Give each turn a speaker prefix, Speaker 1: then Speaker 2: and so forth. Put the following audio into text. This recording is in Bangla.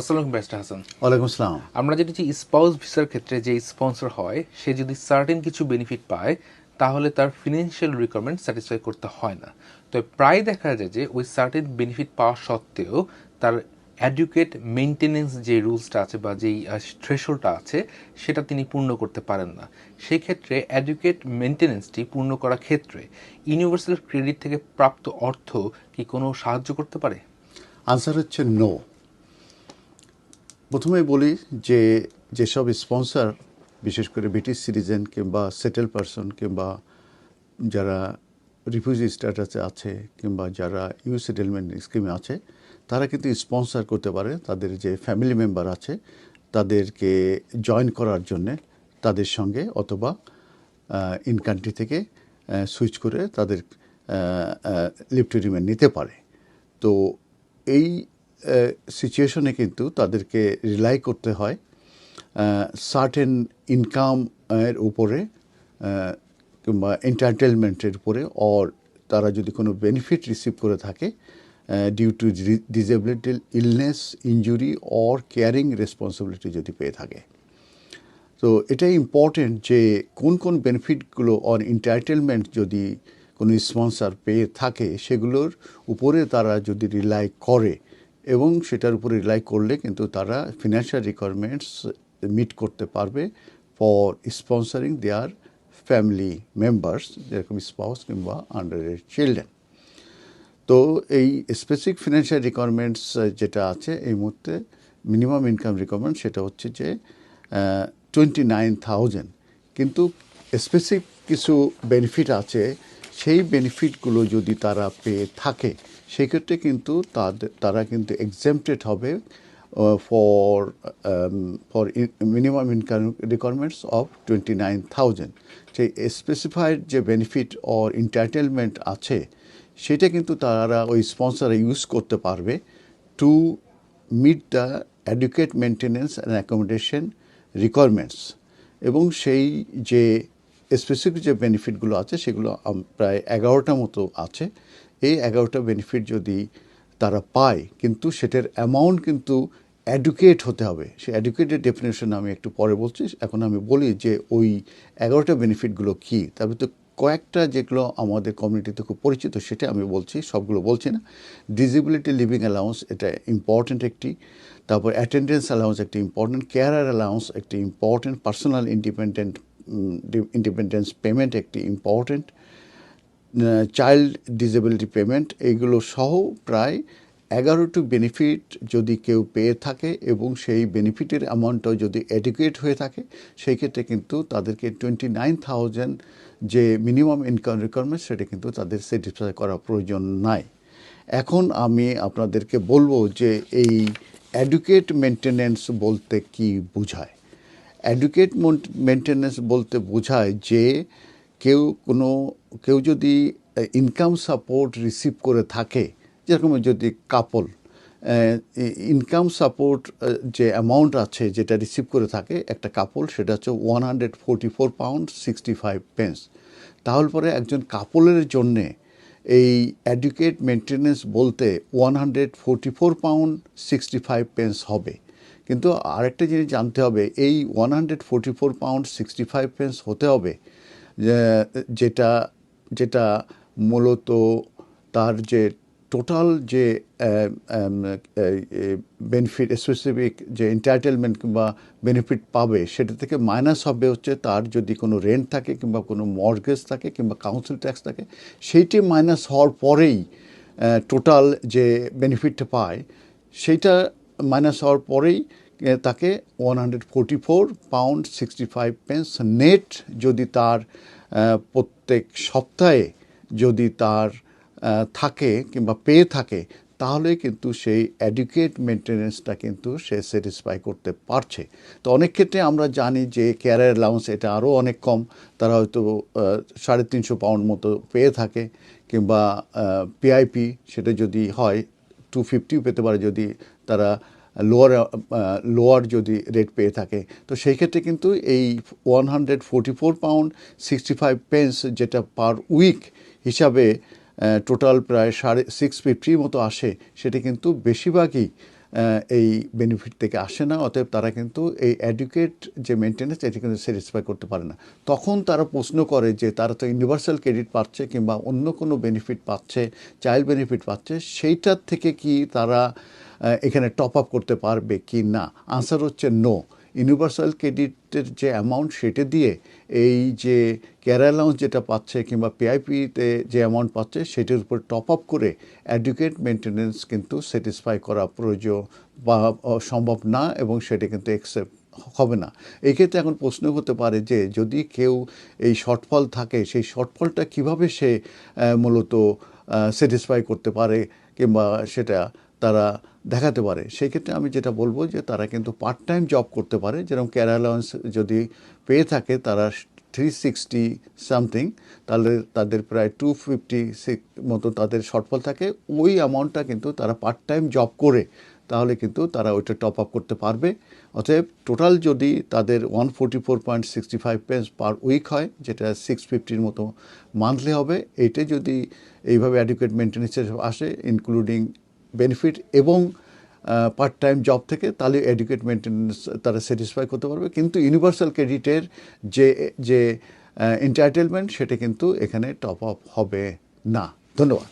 Speaker 1: আসসালাম ব্যারিস্টার হাসান।
Speaker 2: ওয়ালাইকুম আসসালাম।
Speaker 1: আমরা যেটা যে স্পাউস ভিসার ক্ষেত্রে যে স্পন্সর হয় সে যদি সার্টেন কিছু বেনিফিট পায় তাহলে তার ফিনান্সিয়াল রিকোয়ারমেন্ট স্যাটিসফাই করতে হয় না। তো প্রায় দেখা যায় যে ওই সার্টেন বেনিফিট পাওয়া সত্ত্বেও তার অ্যাডুকেট মেনটেনেন্স যে রুলসটা আছে বা যেই থ্রেশলটা আছে সেটা তিনি পূর্ণ করতে পারেন না। সেই ক্ষেত্রে অ্যাডুকেট মেনটেনেন্সটি পূর্ণ করার ক্ষেত্রে ইউনিভার্সাল ক্রেডিট থেকে প্রাপ্ত অর্থ কি কোনো সাহায্য করতে পারে?
Speaker 2: আনসার হচ্ছে নো প্রথমে বলি যে যেসব স্পন্সর, বিশেষ করে ব্রিটিশ সিটিজেন কিংবা সেটেল পারসন কিংবা যারা রিফিউজি স্ট্যাটাসে আছে কিংবা যারা ইউ সেটেলমেন্ট স্কিমে আছে, তারা কিন্তু স্পন্সর করতে পারে। তাদের যে ফ্যামিলি মেম্বার আছে, তাদেরকে জয়েন করার জন্যে তাদের সঙ্গে অথবা ইন কান্ট্রি থেকে সুইচ করে তাদের লিভ টু রিমেন নিতে পারে। তো এই সিচুয়েশনে কিন্তু তাদেরকে রিলাই করতে হয় সার্টেন ইনকাম এর উপরে কিংবা এন্টারটেনমেন্টের উপরে অর তারা যদি কোনো বেনিফিট রিসিভ করে থাকে due to disability illness injury or caring responsibility যদি পেয়ে থাকে। তো এটাই ইম্পর্টেন্ট যে কোন কোন বেনিফিটগুলো অর এন্টাইটেলমেন্ট যদি কোনো স্পন্সর পেয়ে থাকে, সেগুলোর উপরে তারা যদি রিলাই করে এবং সেটার উপরে রিলাই করলে কিন্তু তারা ফিনান্সিয়াল রিকোয়ারমেন্টস মিট করতে পারবে for sponsoring their family members যেরকম স্পাউস কিংবা আন্ডার চিলড্রেন তো এই স্পেসিফিক ফিনান্সিয়াল রিকোয়ারমেন্টস যেটা আছে, এই মুহূর্তে মিনিমাম ইনকাম রিকোয়ারমেন্ট সেটা হচ্ছে যে টোয়েন্টি নাইন থাউজেন্ড কিন্তু স্পেসিফিক কিছু বেনিফিট আছে, সেই বেনিফিটগুলো যদি তারা পেয়ে থাকে সেক্ষেত্রে কিন্তু তাদের তারা কিন্তু এক্সামটেড হবে for for minimum income requirements of twenty nine thousand সেই স্পেসিফাইড যে বেনিফিট অর এন্টারটেনমেন্ট আছে, সেটা কিন্তু তারা ওই স্পন্সর ইউজ করতে পারবে to meet the adequate maintenance and accommodation requirements এবং সেই যে স্পেসিফিক যে বেনিফিটগুলো আছে, সেগুলো প্রায় এগারোটা মতো আছে। এই এগারোটা বেনিফিট যদি তারা পায়, কিন্তু সেটার অ্যামাউন্ট কিন্তু অ্যাডুকেট হতে হবে। সেই অ্যাডুকেটের ডেফিনেশন আমি একটু পরে বলছি। এখন আমি বলি যে ওই এগারোটা বেনিফিটগুলো কী? তার ভিতরে কয়েকটা যেগুলো আমাদের কমিউনিটিতে খুব পরিচিত, সেটা আমি বলছি, সবগুলো বলছি না। ডিসেবিলিটি লিভিং অ্যালাউন্স এটা ইম্পর্ট্যান্ট একটি। তারপর অ্যাটেন্ডেন্স অ্যালাউন্স একটি ইম্পর্ট্যান্ট কেয়ারার অ্যালাউন্স একটি important personal independent independence payment একটি ইম্পর্ট্যান্ট চাইল্ড ডিসেবিলিটি পেমেন্ট এইগুলো সহ প্রায় এগারোটি বেনিফিট যদি কেউ পেয়ে থাকে এবং সেই বেনিফিটের অ্যামাউন্টটাও যদি এডুকেট হয়ে থাকে, সেই ক্ষেত্রে কিন্তু তাদেরকে টোয়েন্টি নাইন থাউজেন্ড যে মিনিমাম ইনকাম রিকোয়ারমেন্ট সেটা কিন্তু তাদের স্যাটিসফাই করা প্রয়োজন নাই। এখন আমি আপনাদেরকে বলব যে এই অ্যাডুকেট মেনটেনেন্স বলতে কি বোঝায়? অ্যাডুকেট মেনটেন্যান্স বলতে বোঝায় যে কেউ কোনো, কেউ যদি ইনকাম সাপোর্ট রিসিভ করে থাকে, যেরকম যদি কাপল ইনকাম সাপোর্ট যে অ্যামাউন্ট আছে যেটা রিসিভ করে থাকে একটা কাপল সেটা হচ্ছে one hundred forty four pound sixty five pence তাহলে পরে একজন কাপলের জন্যে এই অ্যাডুকেট মেনটেন্যান্স বলতে one hundred forty four pound sixty five pence হবে। কিন্তু আরেকটা জিনিস জানতে হবে, এই one hundred forty four pound sixty five pence হতে হবে যেটা যেটা মূলত তার যে টোটাল যে বেনিফিট স্পেসিফিক যে এন্টাইটেলমেন্ট কিংবা বেনিফিট পাবে, সেটা থেকে মাইনাস হবে হচ্ছে তার যদি কোনো রেন্ট থাকে কিংবা কোনো মর্গেজ থাকে কিংবা কাউন্সিল ট্যাক্স থাকে, সেইটি মাইনাস হওয়ার পরেই টোটাল যে বেনিফিটটা পায়, সেইটা মাইনাস হওয়ার পরেই তাকে one hundred forty four pound sixty five pence net যদি তার প্রত্যেক সপ্তাহে যদি তার থাকে কিংবা পেয়ে থাকে, তাহলে কিন্তু সেই অ্যাডুকেট মেনটেন্যান্সটা কিন্তু সে স্যাটিসফাই করতে পারছে। তো অনেক ক্ষেত্রে আমরা জানি যে কেয়ারের অ্যালাউন্স এটা আরও অনেক কম, তারা হয়তো সাড়ে তিনশো পাউন্ড মতো পেয়ে থাকে কিংবা পিআইপি সেটা যদি হয় টু ফিফটিও পেতে পারে যদি তারা লোয়ার লোয়ার যদি রেট পেয়ে থাকে, তো সেই ক্ষেত্রে কিন্তু এই one hundred forty four pound sixty five pence যেটা পার উইক হিসাবে টোটাল প্রায় সাড়ে সিক্স ফিফটির মতো আসে, সেটা কিন্তু বেশিরভাগই এই বেনিফিট থেকে আসে না, অতএব তারা কিন্তু এই অ্যাডুকেট যে মেনটেন্যান্স এটি কিন্তু স্যাটিসফাই করতে পারে না। তখন তারা প্রশ্ন করে যে তারা তো ইউনিভার্সাল ক্রেডিট পাচ্ছে কিংবা অন্য কোনো বেনিফিট পাচ্ছে চাইল্ড বেনিফিট পাচ্ছে, সেইটার থেকে কি তারা এখানে টপ আপ করতে পারবে কি না? আনসার হচ্ছে নো ইউনিভার্সাল ক্রেডিটের যে অ্যামাউন্ট সেটা দিয়ে এই যে কেয়ার অ্যালাউন্স যেটা পাচ্ছে কিংবা পিআইপিতে যে অ্যামাউন্ট পাচ্ছে, সেটির উপর টপ আপ করে অ্যাডুকেট মেনটেন্যান্স কিন্তু স্যাটিসফাই করা প্রয়োজন বা সম্ভব না এবং সেটা কিন্তু অ্যাকসেপ্ট হবে না। এই ক্ষেত্রে এখন প্রশ্ন হতে পারে যে যদি কেউ এই শর্টফল থাকে, সেই শর্টফলটা কীভাবে সে মূলত স্যাটিসফাই করতে পারে কিংবা সেটা তারা দেখাতে পারে। সেই ক্ষেত্রে আমি যেটা বলব যে তারা কিন্তু পার্ট টাইম জব করতে পারে। যেরকম কেয়ার অ্যালাউন্স যদি পেয়ে থাকে, তারা থ্রি সিক্সটি সামথিং তাহলে তাদের প্রায় টু ফিফটি মতো তাদের শর্টফল থাকে। ওই অ্যামাউন্টটা কিন্তু তারা পার্ট টাইম জব করে, তাহলে কিন্তু তারা ওইটা টপ আপ করতে পারবে। অতএব টোটাল যদি তাদের one forty four point sixty five pence per week হয়, যেটা সিক্স ফিফটির মতো মান্থলি হবে, এইটা যদি এইভাবে অ্যাডুকেট মেনটেন্যান্সে আসে ইনক্লুডিং বেনিফিট এবং পার্ট টাইম জব থেকে তাহলে এডুকেট মেনটেন্স তারা স্যাটিসফাই করতে পারবে। কিন্তু ইউনিভার্সাল ক্রেডিটের যে যে এন্টারটেলমেন্ট সেটা কিন্তু এখানে টপ আপ হবে না। ধন্যবাদ।